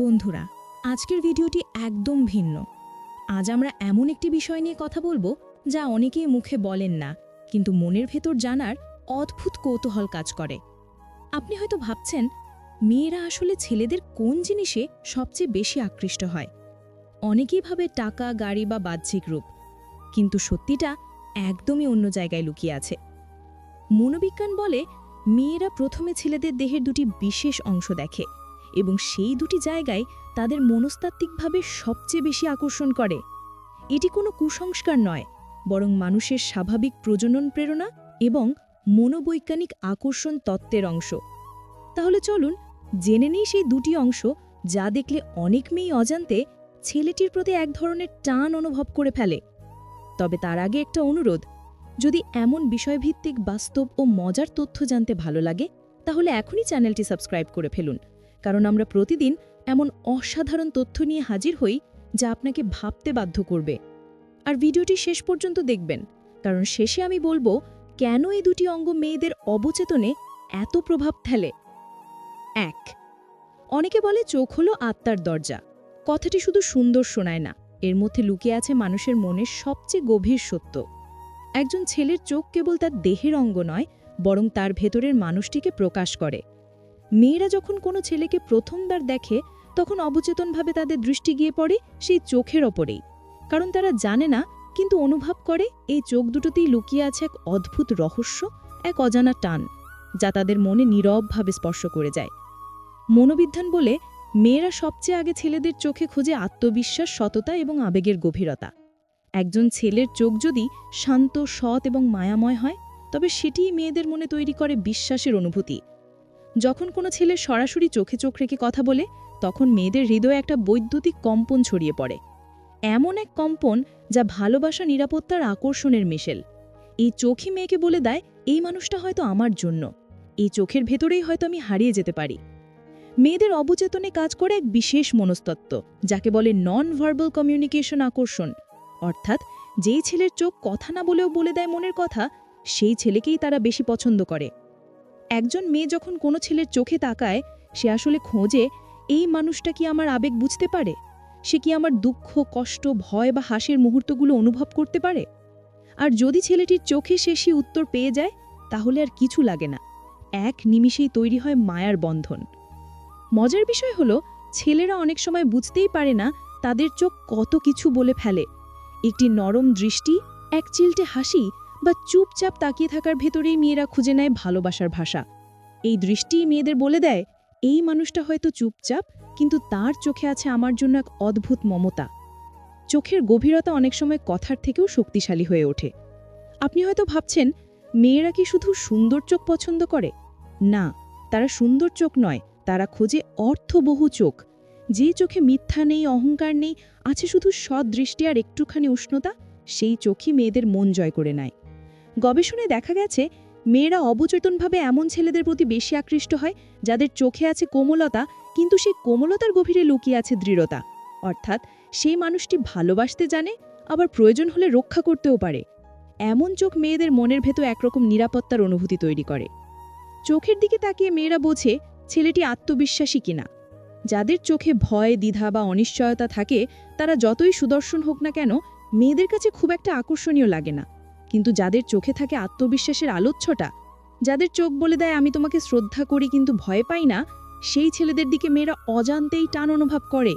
বন্ধুরা, আজকের ভিডিওটি একদম ভিন্ন। আজ আমরা এমন একটি বিষয় নিয়ে কথা বলব যা অনেকেই মুখে বলেন না, কিন্তু মনের ভেতর জানার অদ্ভুত কৌতূহল কাজ করে। আপনি হয়তো ভাবছেন, মেয়েরা আসলে ছেলেদের কোন জিনিসে সবচেয়ে বেশি আকৃষ্ট হয়? অনেকেই ভাবে টাকা, গাড়ি বা বাহ্যিক রূপ, কিন্তু সত্যিটা একদমই অন্য জায়গায় লুকিয়ে আছে। মনোবিজ্ঞান বলে, মেয়েরা প্রথমে ছেলেদের দেহের দুটি বিশেষ অংশ দেখে। এবং সেই দুটি জায়গায় তাদের মনস্তাত্ত্বিকভাবে সবচেয়ে বেশি আকর্ষণ করে। এটি কোনো কুসংস্কার নয়, বরং মানুষের স্বাভাবিক প্রজনন প্রেরণা এবং মনোবৈজ্ঞানিক আকর্ষণ তত্ত্বের অংশ। তাহলে চলুন, জেনে নেই সেই দুটি অংশ যা দেখলে অনেক মেয়েই অজান্তে ছেলেটির প্রতি এক ধরনের টান অনুভব করে ফেলে। তবে তার আগে একটা অনুরোধ, যদি এমন বিষয়ভিত্তিক বাস্তব ও মজার তথ্য জানতে ভালো লাগে, তাহলে এখনই চ্যানেলটি সাবস্ক্রাইব করে ফেলুন। কারণ আমরা প্রতিদিন এমন অসাধারণ তথ্য নিয়ে হাজির হই যা আপনাকে ভাবতে বাধ্য করবে। আর ভিডিওটি শেষ পর্যন্ত দেখবেন, কারণ শেষে আমি বলব, কেন এই দুটি অঙ্গ মেয়েদের অবচেতনে এত প্রভাব ফেলে? এক, অনেকে বলে চোখ হলো আত্মার দরজা। কথাটি শুধু সুন্দর শোনায় না, এর মধ্যে লুকিয়ে আছে মানুষের মনের সবচেয়ে গভীর সত্য। একজন ছেলের চোখ কেবল তার দেহের অঙ্গ নয়, বরং তার ভেতরের মানুষটিকে প্রকাশ করে। মেয়েরা যখন কোনো ছেলেকে প্রথমবার দেখে, তখন অবচেতনভাবে তাদের দৃষ্টি গিয়ে পড়ে সেই চোখের ওপরেই। কারণ তারা জানে না, কিন্তু অনুভব করে এই চোখ দুটোতেই লুকিয়ে আছে এক অদ্ভুত রহস্য, এক অজানা টান, যা তাদের মনে নীরবভাবে স্পর্শ করে যায়। মনোবিজ্ঞান বলে মেয়েরা সবচেয়ে আগে ছেলেদের চোখে খোঁজে আত্মবিশ্বাস, সততা এবং আবেগের গভীরতা। একজন ছেলের চোখ যদি শান্ত, সৎ এবং মায়াময় হয়, তবে সেটিই মেয়েদের মনে তৈরি করে বিশ্বাসের অনুভূতি। যখন কোনো ছেলে সরাসরি চোখে চোখ রেখে কথা বলে, তখন মেয়েদের হৃদয়ে একটা বৈদ্যুতিক কম্পন ছড়িয়ে পড়ে। এমন এক কম্পন যা ভালোবাসা, নিরাপত্তার আকর্ষণের মিশেল। এই চোখই মেয়েকে বলে দেয়, এই মানুষটা হয়তো আমার জন্য। এই চোখের ভেতরেই হয়তো আমি হারিয়ে যেতে পারি। মেয়েদের অবচেতনে কাজ করে এক বিশেষ মনস্তত্ত্ব, যাকে বলে নন ভার্বাল কমিউনিকেশন আকর্ষণ। অর্থাৎ, যেই ছেলের চোখ কথা না বলেও বলে দেয় মনের কথা, সেই ছেলেকেই তারা বেশি পছন্দ করে। একজন মেয়ে যখন কোনো ছেলের চোখে তাকায়, সে আসলে খোঁজে, এই মানুষটা কি আমার আবেগ বুঝতে পারে? সে কি আমার দুঃখ, কষ্ট, ভয় বা হাসির মুহূর্তগুলো অনুভব করতে পারে? আর যদি ছেলেটির চোখে সে সে উত্তর পেয়ে যায়, তাহলে আর কিছু লাগে না। এক নিমিষেই তৈরি হয় মায়ার বন্ধন। মজার বিষয় হলো, ছেলেরা অনেক সময় বুঝতেই পারে না তাদের চোখ কত কিছু বলে ফেলে। একটি নরম দৃষ্টি, এক চিলটে হাসি বা চুপচাপ তাকিয়ে থাকার ভেতরেই মেয়েরা খুঁজে নেয় ভালোবাসার ভাষা। এই দৃষ্টি মেয়েদের বলে দেয়, এই মানুষটা হয়তো চুপচাপ, কিন্তু তার চোখে আছে আমার জন্য এক অদ্ভুত মমতা। চোখের গভীরতা অনেক সময় কথার থেকেও শক্তিশালী হয়ে ওঠে। আপনি হয়তো ভাবছেন, মেয়েরা কি শুধু সুন্দর চোখ পছন্দ করে? না, তারা সুন্দর চোখ নয়, তারা খোঁজে অর্থবহু চোখ। যে চোখে মিথ্যা নেই, অহংকার নেই, আছে শুধু সদৃষ্টি আর একটুখানি উষ্ণতা, সেই চোখই মেয়েদের মন জয় করে নেয়। গবেষণায় দেখা গেছে, মেয়েরা অবচেতনভাবে এমন ছেলেদের প্রতি বেশি আকৃষ্ট হয়, যাদের চোখে আছে কোমলতা, কিন্তু সেই কোমলতার গভীরে লুকিয়ে আছে দৃঢ়তা। অর্থাৎ সেই মানুষটি ভালোবাসতে জানে, আবার প্রয়োজন হলে রক্ষা করতেও পারে। এমন চোখ মেয়েদের মনের ভেতর একরকম নিরাপত্তার অনুভূতি তৈরি করে। চোখের দিকে তাকিয়ে মেয়েরা বোঝে, ছেলেটি আত্মবিশ্বাসী কিনা। যাদের চোখে ভয়, দ্বিধা বা অনিশ্চয়তা থাকে, তারা যতই সুদর্শন হোক না কেন, মেয়েদের কাছে খুব একটা আকর্ষণীয় লাগে না। কিন্তু যাদের চোখে থাকে আত্মবিশ্বাসের আলোচ্ছটা, যাদের চোখ বলে দেয়, আমি তোমাকে শ্রদ্ধা করি কিন্তু ভয় পাই না, সেই ছেলেদের দিকে মেয়েরা অজান্তেই টান অনুভব করে।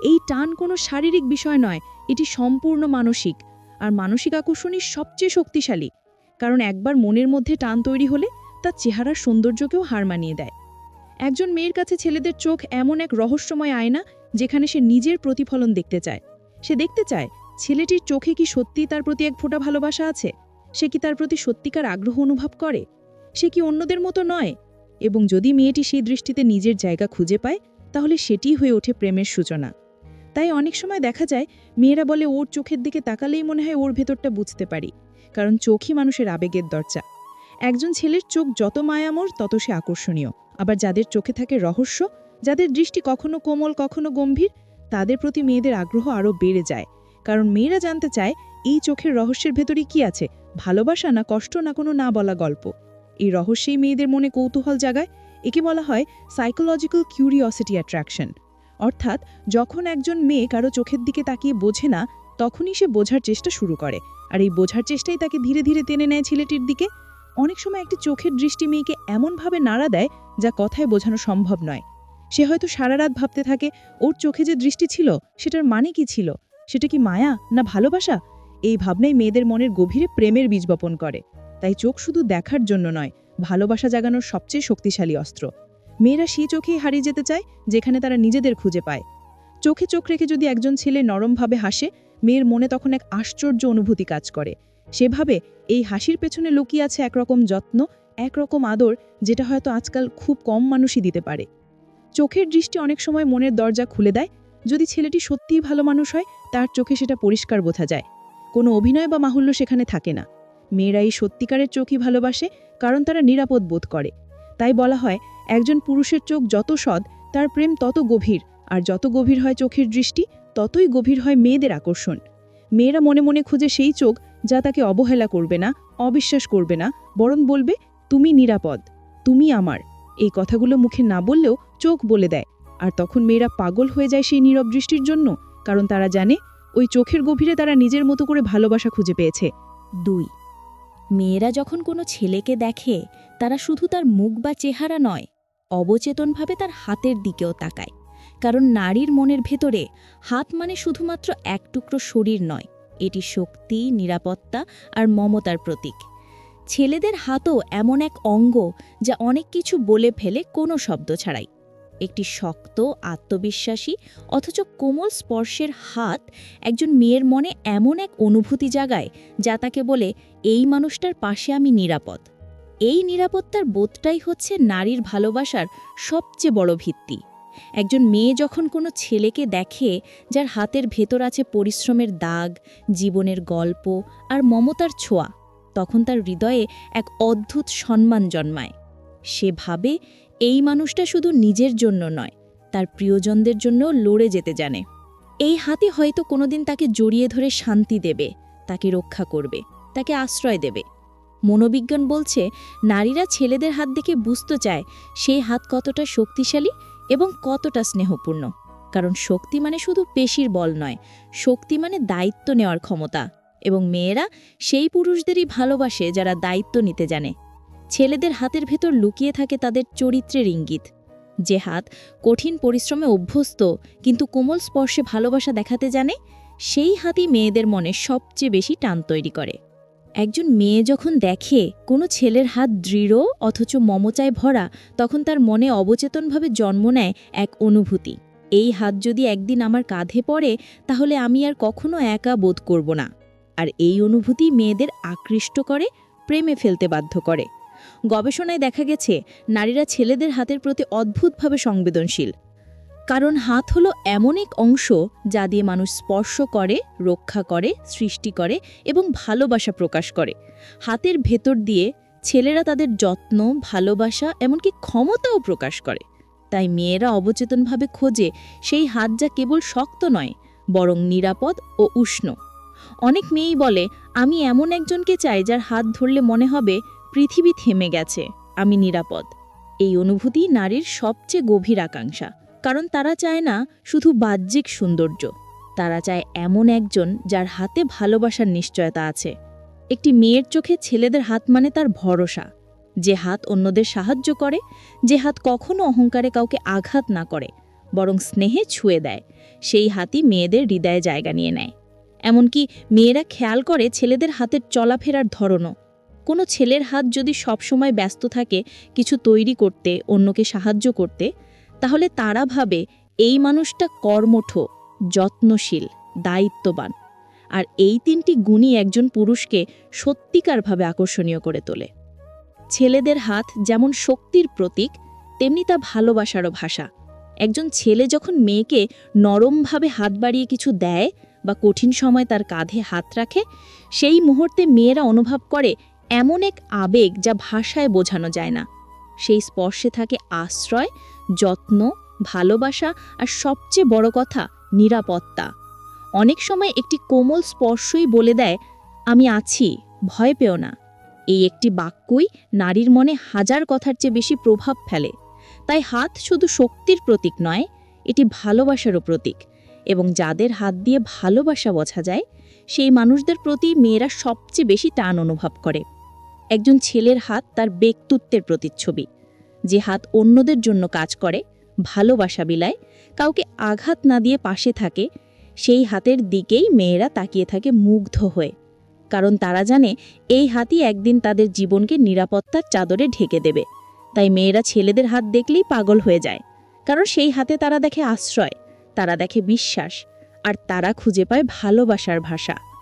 এই টান কোনো শারীরিক বিষয় নয়, এটি সম্পূর্ণ মানসিক। আর মানসিক আকর্ষণই সবচেয়ে শক্তিশালী, কারণ একবার মনের মধ্যে টান তৈরি হলে তার চেহারার সৌন্দর্যকেও হার মানিয়ে দেয়। একজন মেয়ের কাছে ছেলেদের চোখ এমন এক রহস্যময় আয়না, যেখানে সে নিজের প্রতিফলন দেখতে চায়। সে দেখতে চায় ছেলেটির চোখে কি সত্যি তার প্রতি এক ফোঁটা ভালোবাসা আছে? সে কি তার প্রতি সত্যিকার আগ্রহ অনুভব করে? সে কি অন্যদের মতো নয়? এবং যদি মেয়েটি সেই দৃষ্টিতে নিজের জায়গা খুঁজে পায়, তাহলে সেটিই হয়ে ওঠে প্রেমের সূচনা। তাই অনেক সময় দেখা যায়, মেয়েরা বলে ওর চোখের দিকে তাকালেই মনে হয় ওর ভেতরটা বুঝতে পারি, কারণ চোখই মানুষের আবেগের দরজা। একজন ছেলের চোখ যত মায়ামর, তত সে আকর্ষণীয়। আবার যাদের চোখে থাকে রহস্য, যাদের দৃষ্টি কখনো কোমল, কখনো গম্ভীর, তাদের প্রতি মেয়েদের আগ্রহ আরও বেড়ে যায়। কারণ মেয়েরা জানতে চায়, এই চোখের রহস্যের ভেতরে কি আছে, ভালোবাসা না কষ্ট না কোনো না বলা গল্প। এই রহস্যেই মেয়েদের মনে কৌতূহল জাগায়, একে বলা হয় সাইকোলজিক্যাল কিউরিওসিটি অ্যাট্রাকশন অর্থাৎ, যখন একজন মেয়ে কারও চোখের দিকে তাকিয়ে বোঝে না, তখনই সে বোঝার চেষ্টা শুরু করে। আর এই বোঝার চেষ্টাই তাকে ধীরে ধীরে টেনে নেয় ছেলেটির দিকে। অনেক সময় একটি চোখের দৃষ্টি মেয়েকে এমনভাবে নাড়া দেয়, যা কথায় বোঝানো সম্ভব নয়। সে হয়তো সারা রাত ভাবতে থাকে, ওর চোখে যে দৃষ্টি ছিল, সেটার মানে কি ছিল? সেটা কি মায়া না ভালোবাসা? এই ভাবনাই মেয়েদের মনের গভীরে প্রেমের বীজ বপন করে। তাই চোখ শুধু দেখার জন্য নয়, ভালোবাসা জাগানোর সবচেয়ে শক্তিশালী অস্ত্র। মেয়েরা সেই চোখেই হারিয়ে যেতে চায়, যেখানে তারা নিজেদের খুঁজে পায়। চোখে চোখ রেখে যদি একজন ছেলে নরমভাবে হাসে, মেয়ের মনে তখন এক আশ্চর্য অনুভূতি কাজ করে। সেভাবে এই হাসির পেছনে লুকিয়ে আছে একরকম যত্ন, একরকম আদর, যেটা হয়তো আজকাল খুব কম মানুষই দিতে পারে। চোখের দৃষ্টি অনেক সময় মনের দরজা খুলে দেয় যদি ছেলেটি সত্যিই ভালো মানুষ হয়, তার চোখে সেটা পরিষ্কার বোঝা যায়। কোনো অভিনয় বা মাহুল্য সেখানে থাকে না। মেয়েরা এই সত্যিকারের চোখই ভালোবাসে, কারণ তারা নিরাপদ বোধ করে। তাই বলা হয়, একজন পুরুষের চোখ যত সৎ, তার প্রেম তত গভীর, আর যত গভীর হয় চোখের দৃষ্টি, ততই গভীর হয় মেয়েদের আকর্ষণ। মেয়েরা মনে মনে খুঁজে সেই চোখ যা তাকে অবহেলা করবে না, অবিশ্বাস করবে না, বরং বলবে, তুমি নিরাপদ, তুমি আমার। এই কথাগুলো মুখে না বললেও চোখ বলে দেয়। আর তখন মেয়েরা পাগল হয়ে যায় সেই নীরব দৃষ্টির জন্য, কারণ তারা জানে ওই চোখের গভীরে তারা নিজের মতো করে ভালোবাসা খুঁজে পেয়েছে। দুই, মেয়েরা যখন কোনো ছেলেকে দেখে, তারা শুধু তার মুখ বা চেহারা নয়, অবচেতনভাবে তার হাতের দিকেও তাকায়, কারণ নারীর মনের ভেতরে হাত মানে শুধুমাত্র এক টুকরো শরীর নয়, এটি শক্তি, নিরাপত্তা আর মমতার প্রতীক। ছেলেদের হাতও এমন এক অঙ্গ যা অনেক কিছু বলে ফেলে কোনো শব্দ ছাড়াই। একটি শক্ত, আত্মবিশ্বাসী, অথচ কোমল স্পর্শের হাত একজন মেয়ের মনে এমন এক অনুভূতি জাগায় যা তাকে বলে, এই মানুষটার পাশে আমি নিরাপদ। এই নিরাপত্তার বোধটাই হচ্ছে নারীর ভালোবাসার সবচেয়ে বড় ভিত্তি। একজন মেয়ে যখন কোনো ছেলেকে দেখে, যার হাতের ভেতর আছে পরিশ্রমের দাগ, জীবনের গল্প আর মমতার ছোঁয়া, তখন তার হৃদয়ে এক অদ্ভুত সম্মান জন্মায়। সে ভাবে এই মানুষটা শুধু নিজের জন্য নয়, তার প্রিয়জনদের জন্য লড়ে যেতে জানে। এই হাতে হয়তো কোনোদিন তাকে জড়িয়ে ধরে শান্তি দেবে, তাকে রক্ষা করবে, তাকে আশ্রয় দেবে। মনোবিজ্ঞান বলছে, নারীরা ছেলেদের হাত দেখে বুঝতে চায়, সেই হাত কতটা শক্তিশালী এবং কতটা স্নেহপূর্ণ। কারণ শক্তি মানে শুধু পেশির বল নয়, শক্তি মানে দায়িত্ব নেওয়ার ক্ষমতা। এবং মেয়েরা সেই পুরুষদেরই ভালোবাসে যারা দায়িত্ব নিতে জানে। ছেলেদের হাতের ভেতর লুকিয়ে থাকে তাদের চরিত্রের ইঙ্গিত। যে হাত কঠিন পরিশ্রমে অভ্যস্ত, কিন্তু কোমল স্পর্শে ভালোবাসা দেখাতে জানে, সেই হাতই মেয়েদের মনে সবচেয়ে বেশি টান তৈরি করে। একজন মেয়ে যখন দেখে কোনো ছেলের হাত দৃঢ় অথচ মমচায় ভরা, তখন তার মনে অবচেতনভাবে জন্ম নেয় এক অনুভূতি। এই হাত যদি একদিন আমার কাঁধে পড়ে, তাহলে আমি আর কখনো একা বোধ করব না। আর এই অনুভূতি মেয়েদের আকৃষ্ট করে, প্রেমে ফেলতে বাধ্য করে। গবেষণায় দেখা গেছে, নারীরা ছেলেদের হাতের প্রতি অদ্ভুতভাবে সংবেদনশীল। কারণ হাত হলো এমন এক অংশ যা দিয়ে মানুষ স্পর্শ করে, রক্ষা করে, সৃষ্টি করে এবং ভালোবাসা প্রকাশ করে। হাতের ভেতর দিয়ে ছেলেরা তাদের যত্ন, ভালোবাসা এমনকি ক্ষমতাও প্রকাশ করে। তাই মেয়েরা অবচেতনভাবে খোঁজে সেই হাত যা কেবল শক্ত নয়, বরং নিরাপদ ও উষ্ণ। অনেক মেয়েই বলে, আমি এমন একজনকে চাই যার হাত ধরলে মনে হবে পৃথিবী থেমে গেছে। আমি নিরাপদ। এই অনুভূতি নারীর সবচেয়ে গভীর আকাঙ্ক্ষা। কারণ তারা চায় না শুধু বাহ্যিক সৌন্দর্য। তারা চায় এমন একজন যার হাতে ভালোবাসার নিশ্চয়তা আছে। একটি মেয়ের চোখে ছেলেদের হাত মানে তার ভরসা। যে হাত অন্যদের সাহায্য করে, যে হাত কখনো অহংকারে কাউকে আঘাত না করে, বরং স্নেহে ছুঁয়ে দেয়, সেই হাতই মেয়েদের হৃদয়ে জায়গা নিয়ে নেয়। এমনকি মেয়েরা খেয়াল করে ছেলেদের হাতের চলাফেরার ধরনও। কোনো ছেলের হাত যদি সবসময় ব্যস্ত থাকে কিছু তৈরি করতে, অন্যকে সাহায্য করতে, তাহলে তারা ভাবে এই মানুষটা কর্মঠ, যত্নশীল, দায়িত্ববান। আর এই তিনটি গুণই একজন পুরুষকে সত্যিকারভাবে আকর্ষণীয় করে তোলে। ছেলেদের হাত যেমন শক্তির প্রতীক, তেমনি তা ভালোবাসারও ভাষা। একজন ছেলে যখন মেয়েকে নরমভাবে হাত বাড়িয়ে কিছু দেয় বা কঠিন সময় তার কাঁধে হাত রাখে, সেই মুহূর্তে মেয়েরা অনুভব করে এমন এক আবেগ যা ভাষায় বোঝানো যায় না। সেই স্পর্শে থাকে আশ্রয়, যত্ন, ভালোবাসা আর সবচেয়ে বড় কথা, নিরাপত্তা। অনেক সময় একটি কোমল স্পর্শই বলে দেয়, আমি আছি, ভয় পেও না। এই একটি বাক্যই নারীর মনে হাজার কথার চেয়ে বেশি প্রভাব ফেলে। তাই হাত শুধু শক্তির প্রতীক নয়, এটি ভালোবাসারও প্রতীক। এবং যাদের হাত দিয়ে ভালোবাসা বোঝা যায়, সেই মানুষদের প্রতি মেয়েরা সবচেয়ে বেশি টান অনুভব করে। একজন ছেলের হাত তার ব্যক্তিত্বের প্রতিচ্ছবি। যে হাত অন্যদের জন্য কাজ করে, ভালোবাসা বিলায়, কাউকে আঘাত না দিয়ে পাশে থাকে, সেই হাতের দিকেই মেয়েরা তাকিয়ে থাকে মুগ্ধ হয়ে। কারণ তারা জানে, এই হাতই একদিন তাদের জীবনকে নিরাপত্তার চাদরে ঢেকে দেবে। তাই মেয়েরা ছেলেদের হাত দেখলেই পাগল হয়ে যায়। কারণ সেই হাতে তারা দেখে আশ্রয়, তারা দেখে বিশ্বাস, আর তারা খুঁজে পায় ভালোবাসার ভাষা।